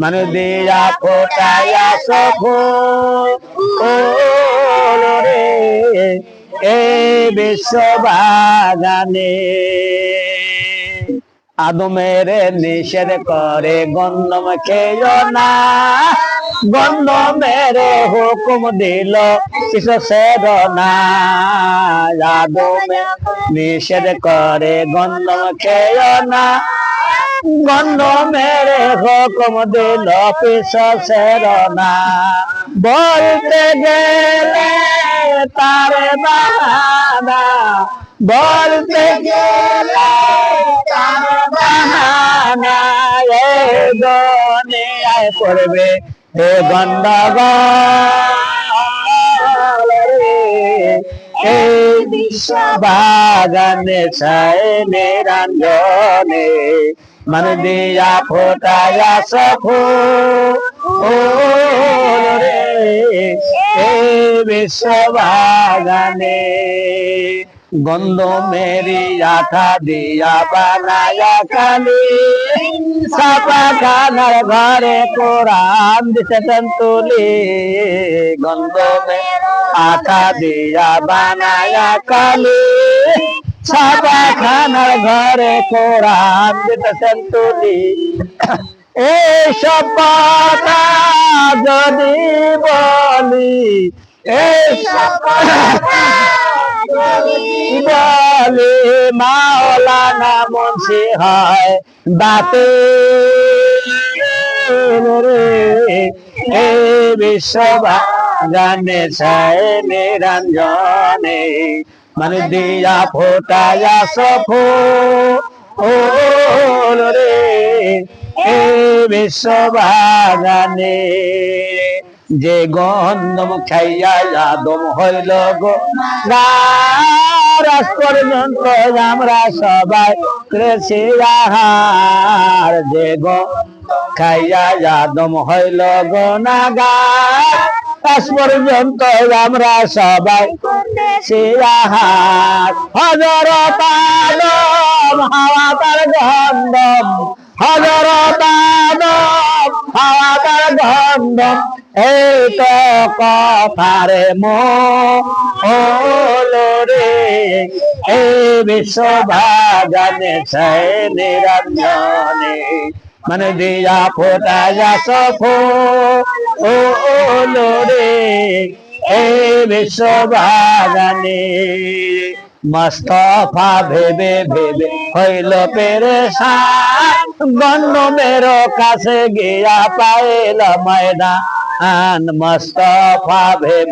মানে। দিয়া ফোটায়া সফো ও রে এই বিশ্ব বাগানে আদমের নিষেধ করে, গন্ধম খেয় না। গন্ধমের হুকুম দিল, কিছু সেদ না। আদমে নিষেধ করে, গন্ধম খেয় না। গন্ধমের হুকুম দিল পিছ সেদ না। বলতে গেলে তার বাহানা। বলতে গেলে তার বাহানা। এ দুনিয়ায় পড়বে গন্ডগোল। রে এই বিশ্ব বাগানে ছায় নিরঞ্জনে। মন দিয়া সফু ও রে এই বিশ্ব বাগানে গন্ধ মেরি আঠা দিয়া বানায়া কালি সাপা কানার ঘরে কোরআন দিতেন তুলি। গন্ধ মে আঠা দিয়া বানায়া কালি সাপা খানার ঘরে কোরআন দিতেন তুলি। এই সব কথা যদি বলি, এই বলে, মাওলানা মুন্সি হয় বাতে রে। এ বিশ্ববাগানে ছায় নিরঞ্জনে মানে দিয়া ফোটায়া সফো। ও রে, এ বিশ্ববাগানে যে গন্ধম খাইয়া আদম হইল গো। রাস পর্যন্ত আমরা সবাই করেছি আহার যে গো খাইয়া আদম হইল গো। নাগার আমরা সবাই। আহার হজরত আদম তার গন্ধম। হজরত আদম, হাওয়া তার গন্ধম। এই তো কথারে এই নিরঞ্জনে। মানে দিয়া সফো। ও এই বিশ্ববাগানে মস্তফা ভেবে ভেবে হইল পেরেশান। গন্ধমের কাছে গিয়া পাইল ময়দান। মস্তফা ভেবে